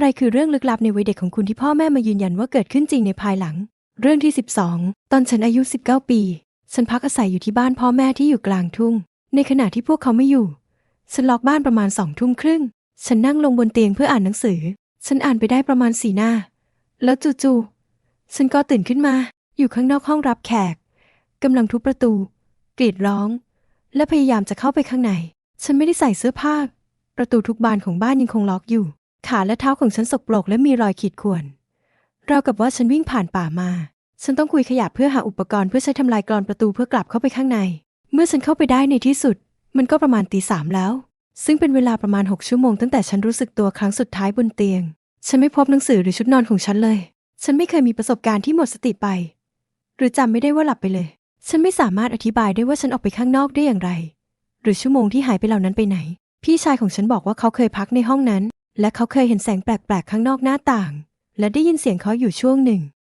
อะไรคือเรื่องลึกลับในวัยเด็กของคุณที่พ่อแม่มายืนยันว่าเกิดขึ้นจริงในภายหลัง เรื่องที่ 12 ตอนฉันอายุ 19 ปี ฉันพักอาศัยอยู่ที่บ้านพ่อแม่ที่อยู่กลางทุ่ง ในขณะที่พวกเขาไม่อยู่ ฉันล็อกบ้านประมาณสองทุ่มครึ่ง ฉันนั่งลงบนเตียงเพื่ออ่านหนังสือ ฉันอ่านไปได้ประมาณสี่หน้า แล้วจู่ๆ ฉันก็ตื่นขึ้นมา อยู่ข้างนอกห้องรับแขกกำลังทุบประตู กรีดร้อง และพยายามจะเข้าไปข้างใน ฉันไม่ได้ใส่เสื้อผ้า ประตูทุกบานของบ้านยังคงล็อกอยู่ ขาและเท้าของฉันสกปรกและมีรอยขีดข่วนเรากับว่าฉันวิ่งผ่านป่ามา ฉันต้องคุยขยะเพื่อหาอุปกรณ์เพื่อใช้ทำลายกรอนประตูเพื่อกลับเข้าไปข้างใน เมื่อฉันเข้าไปได้ในที่สุด มันก็ประมาณตีสามแล้ว ซึ่งเป็นเวลาประมาณ6ชั่วโมงตั้งแต่ฉันรู้สึกตัวครั้งสุดท้ายบนเตียง ฉันไม่พบหนังสือหรือชุดนอนของฉันเลย ฉันไม่เคยมีประสบการณ์ที่หมดสติไป หรือจำไม่ได้ว่าหลับไปเลย ฉันไม่สามารถอธิบายได้ว่าฉันออกไปข้างนอกได้อย่างไร หรือชั่วโมงที่หายไปเหล่านั้นไปไหน พี่ชายของฉันบอกว่าเขาเคยพักในห้องนั้น และเขาเคยเห็นแสงแปลกๆข้างนอกหน้าต่าง และได้ยินเสียงเขาอยู่ช่วงหนึ่ง